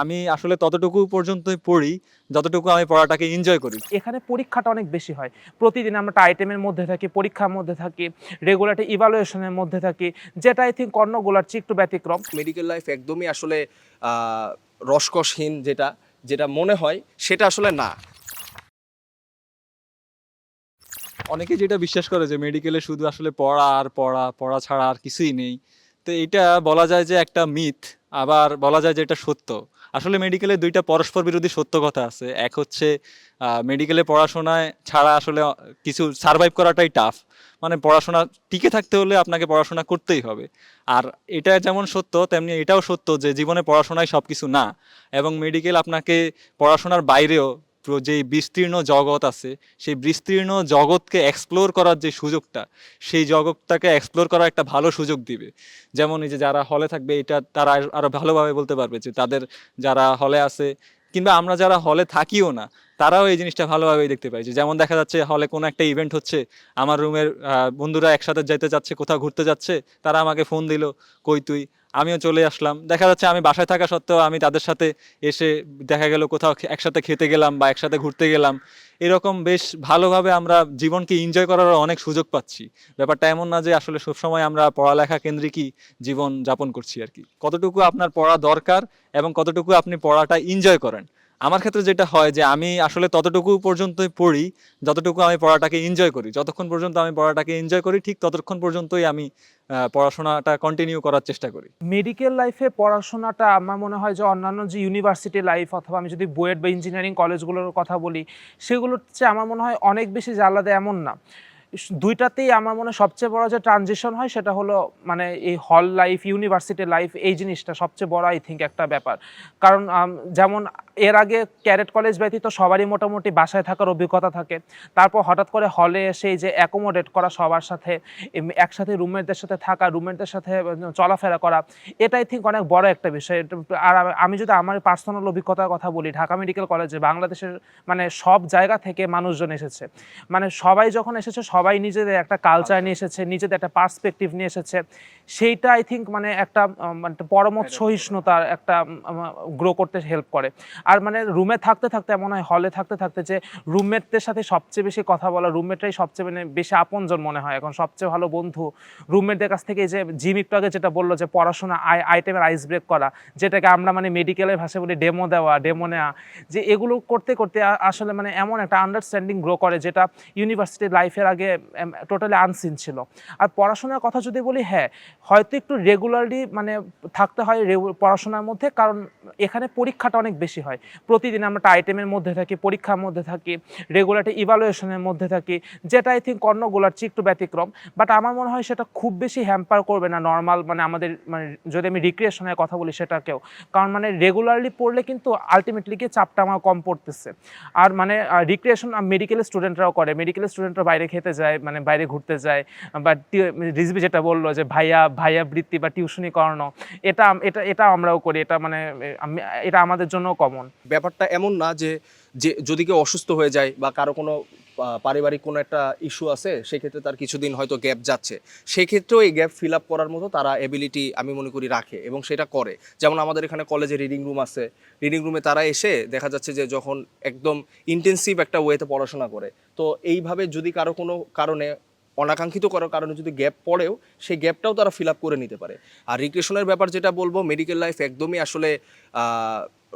আমি আসলে ততটুকু পর্যন্তই পড়ি যতটুকু আমি পড়াটাকে এনজয় করি। এখানে পরীক্ষাটা অনেক বেশি হয়। প্রতিদিন আমরা আইটেমের মধ্যে থাকি পরীক্ষার মধ্যে থাকি রেগুলার ইভালুয়েশনের মধ্যে থাকি যেটা আই থিঙ্ক অন্যগুলোর চেয়ে একটু ব্যতিক্রম। মেডিকেল লাইফ একদমই আসলে রসকসহীন যেটা যেটা মনে হয় সেটা আসলে না। অনেকে যেটা বিশ্বাস করে যে মেডিকেলে শুধু আসলে পড়া আর পড়া পড়া ছাড়া আর কিছুই নেই। তো এটা বলা যায় যে একটা মিথ আবার বলা যায় যে এটা সত্য। আসলে মেডিকেলে দুইটা পরস্পর বিরোধী সত্য কথা আছে। এক হচ্ছে মেডিকেলে পড়াশোনায় ছাড়া আসলে কিছু সারভাইভ করাটাই টাফ মানে পড়াশোনা, টিকে থাকতে হলে আপনাকে পড়াশোনা করতেই হবে। আর এটা যেমন সত্য, তেমনি এটাও সত্য যে জীবনে পড়াশোনায় সব কিছু না। এবং মেডিকেল আপনাকে পড়াশোনার বাইরেও প্র- যেই বিস্তীর্ণ জগৎ আছে, সেই বিস্তীর্ণ জগৎকে এক্সপ্লোর করার যে সুযোগটা, সেই জগৎটাকে এক্সপ্লোর করার একটা ভালো সুযোগ দিবে। যেমন এই যে যারা হলে থাকবে, এটা তারা আর- আরও ভালোভাবে বলতে পারবে যে তাদের যারা হলে আছে, কিংবা আমরা যারা হলে থাকিও না, তারাও এই জিনিসটা ভালোভাবেই দেখতে পাই যে যেমন দেখা যাচ্ছে হলে কোনো একটা ইভেন্ট হচ্ছে, আমার রুমের বন্ধুরা একসাথে যেতে যাচ্ছে, কোথাও ঘুরতে যাচ্ছে, তারা আমাকে ফোন দিল, কই তুই? আমিও চলে আসলাম। দেখা যাচ্ছে আমি বাসায় থাকা সত্ত্বেও আমি তাদের সাথে এসে দেখা গেল কোথাও একসাথে খেতে গেলাম বা একসাথে ঘুরতে গেলাম। এরকম বেশ ভালোভাবে আমরা জীবনকে এনজয় করারও অনেক সুযোগ পাচ্ছি। ব্যাপারটা এমন না যে আসলে সবসময় আমরা পড়ালেখা কেন্দ্রিকই জীবন যাপন করছি আর কি। কতটুকু আপনার পড়া দরকার এবং কতটুকু আপনি পড়াটা এনজয় করেন? আমার ক্ষেত্রে যেটা হয় যে আমি আসলে ততটুকু পর্যন্তই পড়ি, যতটুকু আমি পড়াটাকে এনজয় করি। যতক্ষণ পর্যন্ত আমি পড়াটাকে এনজয় করি, ঠিক ততক্ষণ পর্যন্তই আমি পড়াশোনাটা কন্টিনিউ করার চেষ্টা করি। মেডিকেল লাইফে পড়াশোনাটা আমার মনে হয় যে অন্যান্য যে ইউনিভার্সিটি লাইফ অথবা আমি যদি বুয়েট বা ইঞ্জিনিয়ারিং কলেজগুলোর কথা বলি, সেগুলোর চেয়ে আমার মনে হয় অনেক বেশি যে আলাদা এমন না। দুইটাতেই আমার মনে সবচেয়ে বড় যে ট্রানজিশন হয় সেটা হলো মানে এই হল লাইফ ইউনিভার্সিটি লাইফ এই জিনিসটা সবচেয়ে বড় আই থিঙ্ক একটা ব্যাপার। কারণ যেমন এর আগে ক্যারেট কলেজ ব্যতীত সবারই মোটামুটি বাসায় থাকার অভিজ্ঞতা থাকে। তারপর হঠাৎ করে হলে এসে যে অ্যাকোমোডেট করা সবার সাথে একসাথে রুমমেটদের সাথে থাকা রুমমেটদের সাথে চলাফেরা করা এটাই থিঙ্ক অনেক বড় একটা বিষয়। আর আমি- যদি আমার পার্সোনাল অভিজ্ঞতার কথা বলি, ঢাকা মেডিকেল কলেজে বাংলাদেশের মানে সব জায়গা থেকে মানুষজন এসেছে। মানে সবাই যখন এসেছে সবাই নিজেদের একটা কালচার নিয়ে এসেছে নিজেদের একটা পার্সপেক্টিভ নিয়ে এসেছে। সেইটা আই থিঙ্ক মানে একটা মানে পরমত সহিষ্ণুতার একটা গ্রো করতে হেল্প করে। আর মানে রুমে থাকতে থাকতে এমন হয় হলে থাকতে থাকতে যে রুমমেটদের সাথে সবচেয়ে বেশি কথা বলা রুমমেটরাই সবচেয়ে মানে বেশি আপনজন মনে হয়। এখন সবচেয়ে ভালো বন্ধু রুমমেটদের কাছ থেকে যে জিম একটু আগে যেটা বলল যে পড়াশোনা আই আইটেমের আইস ব্রেক করা যেটাকে আমরা মানে মেডিকেলের ভাষায় বলি ডেমো দেওয়া ডেমো নেওয়া যে এগুলো করতে করতে আসলে মানে এমন একটা আন্ডারস্ট্যান্ডিং গ্রো করে যেটা ইউনিভার্সিটি লাইফের আগে টোটালি আনসিন ছিল। আর পড়াশোনার কথা যদি বলি হ্যাঁ হয়তো একটু রেগুলারলি মানে থাকতে হয় পড়াশোনার মধ্যে, কারণ এখানে পরীক্ষাটা অনেক বেশি হয়। প্রতিদিন আমরা আইটেমের মধ্যে থাকি, পরীক্ষার মধ্যে থাকি রেগুলার ইভালুয়েশনের মধ্যে থাকি, যেটা আই থিঙ্ক অন্যগুলোর চেয়ে একটু ব্যতিক্রম। বাট আমার মনে হয় সেটা খুব বেশি হ্যাম্পার করবে না নর্মাল মানে আমাদের মানে যদি আমি রিক্রিয়েশনের কথা বলি সেটাকেও। কারণ মানে রেগুলারলি পড়লে কিন্তু আলটিমেটলি গিয়ে চাপটা আমার কম পড়তেছে। আর মানে রিক্রিয়েশন মেডিকেল স্টুডেন্টরাও করে। মেডিকেল স্টুডেন্টরা বাইরে খেতে যায়। মানে বাইরে ঘুরতে যায়, বা রিজবি যেটা বলল যে, ভাইয়া ভাইয়া বৃত্তি বা টিউশনি করানো, এটা এটা এটা আমরাও করি, এটা মানে এটা আমাদের জন্য কমন ব্যাপারটা এমন না যে যে যদি কেউ অসুস্থ হয়ে যায় বা কারও কোনো পারিবারিক কোনো একটা ইস্যু আছে, সেক্ষেত্রে তার কিছুদিন হয়তো গ্যাপ যাচ্ছে। সেক্ষেত্রেও এই গ্যাপ ফিল আপ করার মতো তারা এবিলিটি আমি মনে করি রাখে এবং সেটা করে। যেমন আমাদের এখানে কলেজে রিডিং রুম আছে। রিডিং রুমে তারা এসে দেখা যাচ্ছে যে যখন একদম ইন্টেন্সিভ একটা ওয়েতে পড়াশোনা করে, তো এইভাবে যদি কারও কোনো কারণে, অনাকাঙ্ক্ষিত করার কারণে যদি গ্যাপ পড়েও, সেই গ্যাপটাও তারা ফিল আপ করে নিতে পারে। আর রিক্রেশনের ব্যাপার যেটা বলব মেডিকেল লাইফ একদমই আসলে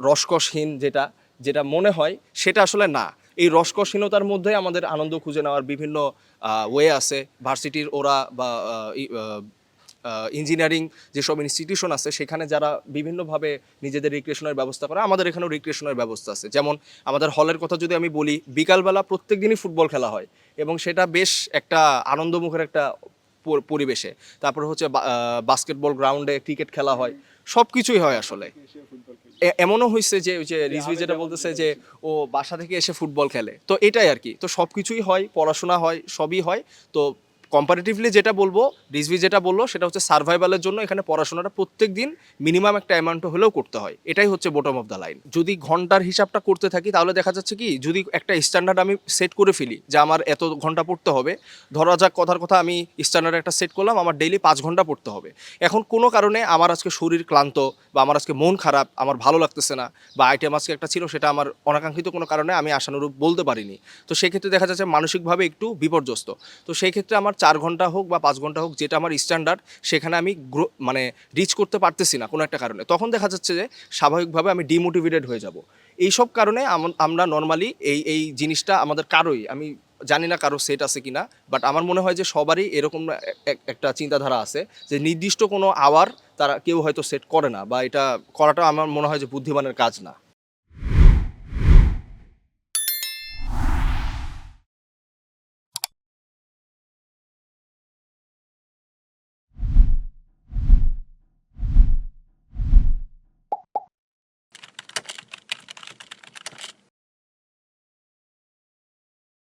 রসকসহীন যেটা যেটা মনে হয়, সেটা আসলে না। এই রসকসহীনতার মধ্যে আমাদের আনন্দ খুঁজে নেওয়ার বিভিন্ন ওয়ে আছে। ভার্সিটির ওরা বা ইঞ্জিনিয়ারিং যেসব ইনস্টিটিউশন আছে, সেখানে যারা বিভিন্নভাবে নিজেদের রিক্রিয়েশনের ব্যবস্থা করে, আমাদের এখানেও রিক্রিয়েশনের ব্যবস্থা আছে। যেমন আমাদের হলের কথা যদি আমি বলি, বিকালবেলা প্রত্যেক দিনই ফুটবল খেলা হয় এবং সেটা বেশ একটা আনন্দমুখের একটা পরিবেশে। তারপর হচ্ছে বাস্কেটবল গ্রাউন্ডে ক্রিকেট খেলা হয়। সব কিছুই হয় আসলে। এমনও হয়েছে যে ওই যে রিজভি যেটা বলতেছে যে ও বাসা থেকে এসে ফুটবল খেলে। তো এটাই আর কি। তো সব কিছুই হয় পড়াশোনা হয় সবই হয়। তো কম্পারেটিভলি যেটা বলব রিজভি যেটা বলল, সেটা হচ্ছে সার্ভাইভালের জন্য এখানে পড়াশোনাটা প্রত্যেক দিন মিনিমাম একটা অ্যামাউন্ট হলেও করতে হয়। এটাই হচ্ছে বটম অফ দ্য লাইন যদি ঘণ্টার হিসাবটা করতে থাকি, তাহলে দেখা যাচ্ছে কি, যদি একটা স্ট্যান্ডার্ড আমি সেট করে ফেলি, যে আমার এত ঘণ্টা পড়তে হবে, ধরা যাক কথার কথা আমি স্ট্যান্ডার্ড একটা সেট করলাম, আমার ডেইলি পাঁচ ঘণ্টা পড়তে হবে। এখন কোনো কারণে আমার আজকে শরীর ক্লান্ত, বা আমার আজকে মন খারাপ, আমার ভালো লাগতেছে না, বা আইটেম আজকে একটা ছিল, সেটা আমার অনাকাঙ্ক্ষিত কোনো কারণে আমি আশানুরূপ বলতে পারিনি। তো সেক্ষেত্রে দেখা যাচ্ছে মানসিকভাবে একটু বিপর্যস্ত। তো সেই ক্ষেত্রে আমার চার ঘণ্টা হোক বা পাঁচ ঘণ্টা হোক, যেটা আমার স্ট্যান্ডার্ড সেখানে আমি গ্রো মানে রিচ করতে পারতেছি না কোনো একটা কারণে। তখন দেখা যাচ্ছে যে, স্বাভাবিকভাবে আমি ডিমোটিভেটেড হয়ে যাব। এই সব কারণে আমরা নর্মালি এই এই জিনিসটা আমাদের কারোই, আমি জানি না কারও সেট আছে কিনা বাট আমার মনে হয় যে সবারই এরকম এক- এক- একটা চিন্তাধারা আছে যে নির্দিষ্ট কোনো আওয়ার তারা কেউ হয়তো সেট করে না বা এটা করাটা আমার মনে হয় যে বুদ্ধিমানের কাজ না।